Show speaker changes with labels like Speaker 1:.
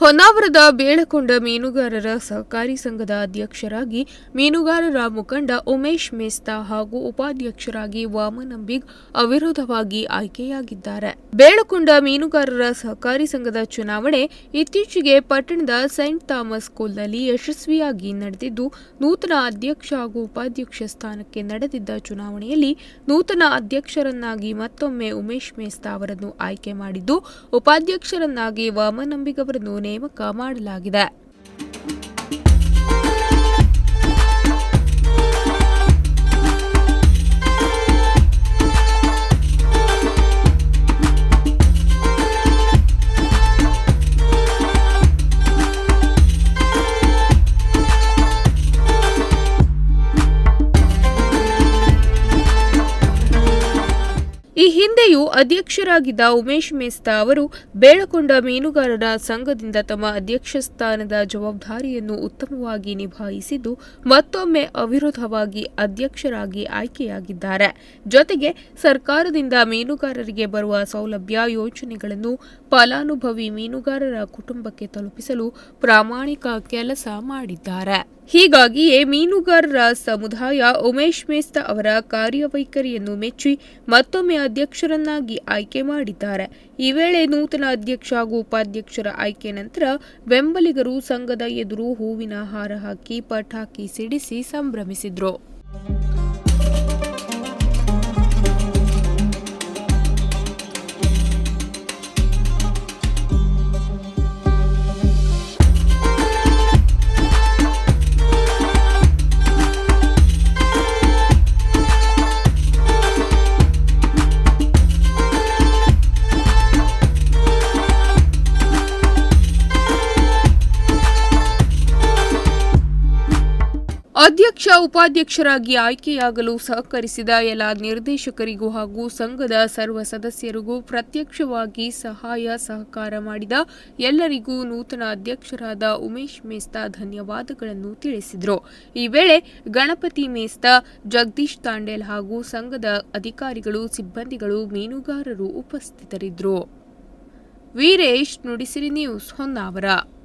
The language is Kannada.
Speaker 1: ಹೊನ್ನಾವರದ ಬೇಳಕೊಂಡ ಮೀನುಗಾರರ ಸಹಕಾರಿ ಸಂಘದ ಅಧ್ಯಕ್ಷರಾಗಿ ಮೀನುಗಾರರ ಮುಖಂಡ ಉಮೇಶ್ ಮೇಸ್ತಾ ಹಾಗೂ ಉಪಾಧ್ಯಕ್ಷರಾಗಿ ವಾಮನಂಬಿಗ್ ಅವಿರೋಧವಾಗಿ ಆಯ್ಕೆಯಾಗಿದ್ದಾರೆ. ಬೇಳಕೊಂಡ ಮೀನುಗಾರರ ಸಹಕಾರಿ ಸಂಘದ ಚುನಾವಣೆ ಇತ್ತೀಚೆಗೆ ಪಟ್ಟಣದ ಸೈಂಟ್ ಥಾಮಸ್ ಸ್ಕೂಲ್ನಲ್ಲಿ ಯಶಸ್ವಿಯಾಗಿ ನಡೆದಿದ್ದು, ನೂತನ ಅಧ್ಯಕ್ಷ ಹಾಗೂ ಉಪಾಧ್ಯಕ್ಷ ಸ್ಥಾನಕ್ಕೆ ನಡೆದಿದ್ದ ಚುನಾವಣೆಯಲ್ಲಿ ನೂತನ ಅಧ್ಯಕ್ಷರನ್ನಾಗಿ ಮತ್ತೊಮ್ಮೆ ಉಮೇಶ್ ಮೇಸ್ತಾ ಅವರನ್ನು ಆಯ್ಕೆ ಮಾಡಿದ್ದು, ಉಪಾಧ್ಯಕ್ಷರನ್ನಾಗಿ ವಾಮನಂಬಿಗ್ ಅವರನ್ನು ನೇಮಕ ಮಾಡಲಾಗಿದೆ. ಹಿಂದೆಯೂ ಅಧ್ಯಕ್ಷರಾಗಿದ್ದ ಉಮೇಶ್ ಮೇಸ್ತಾ ಅವರು ಬೇಳಕೊಂಡ ಮೀನುಗಾರರ ಸಂಘದಿಂದ ತಮ್ಮ ಅಧ್ಯಕ್ಷ ಸ್ಥಾನದ ಜವಾಬ್ದಾರಿಯನ್ನು ಉತ್ತಮವಾಗಿ ನಿಭಾಯಿಸಿದ್ದು, ಮತ್ತೊಮ್ಮೆ ಅವಿರೋಧವಾಗಿ ಅಧ್ಯಕ್ಷರಾಗಿ ಆಯ್ಕೆಯಾಗಿದ್ದಾರೆ. ಜೊತೆಗೆ ಸರ್ಕಾರದಿಂದ ಮೀನುಗಾರರಿಗೆ ಬರುವ ಸೌಲಭ್ಯ ಯೋಜನೆಗಳನ್ನು ಫಲಾನುಭವಿ ಮೀನುಗಾರರ ಕುಟುಂಬಕ್ಕೆ ತಲುಪಿಸಲು ಪ್ರಾಮಾಣಿಕ ಕೆಲಸ ಮಾಡಿದ್ದಾರೆ. ಹೀಗಾಗಿಯೇ ಮೀನುಗಾರರ ಸಮುದಾಯ ಉಮೇಶ್ ಮೇಸ್ತ ಅವರ ಕಾರ್ಯವೈಖರಿಯನ್ನು ಮೆಚ್ಚಿ ಮತ್ತೊಮ್ಮೆ ಅಧ್ಯಕ್ಷರನ್ನಾಗಿ ಆಯ್ಕೆ ಮಾಡಿದ್ದಾರೆ. ಈ ವೇಳೆ ನೂತನ ಅಧ್ಯಕ್ಷ ಹಾಗೂ ಉಪಾಧ್ಯಕ್ಷರ ಆಯ್ಕೆ ನಂತರ ಬೆಂಬಲಿಗರು ಸಂಘದ ಎದುರು ಹೂವಿನ ಹಾರ ಹಾಕಿ ಪಟಾಕಿ ಸಿಡಿಸಿ ಸಂಭ್ರಮಿಸಿದ್ರು. ಅಧ್ಯಕ್ಷ, ಉಪಾಧ್ಯಕ್ಷರಾಗಿ ಆಯ್ಕೆಯಾಗಲು ಸಹಕರಿಸಿದ ಎಲ್ಲ ನಿರ್ದೇಶಕರಿಗೂ ಹಾಗೂ ಸಂಘದ ಸರ್ವ ಸದಸ್ಯರಿಗೂ ಪ್ರತ್ಯಕ್ಷವಾಗಿ ಸಹಾಯ, ಸಹಕಾರ ಮಾಡಿದ ಎಲ್ಲರಿಗೂ ನೂತನ ಅಧ್ಯಕ್ಷರಾದ ಉಮೇಶ್ ಮೇಸ್ತಾ ಧನ್ಯವಾದಗಳನ್ನು ತಿಳಿಸಿದರು. ಈ ವೇಳೆ ಗಣಪತಿ ಮೇಸ್ತಾ, ಜಗದೀಶ್ ತಾಂಡೇಲ್ ಹಾಗೂ ಸಂಘದ ಅಧಿಕಾರಿಗಳು, ಸಿಬ್ಬಂದಿಗಳು, ಮೀನುಗಾರರು ಉಪಸ್ಥಿತರಿದ್ದರು. ವೀರೇಶ್ ನುಡಿಸಿರಿ ನ್ಯೂಸ್ ಹೊನ್ನಾವರ.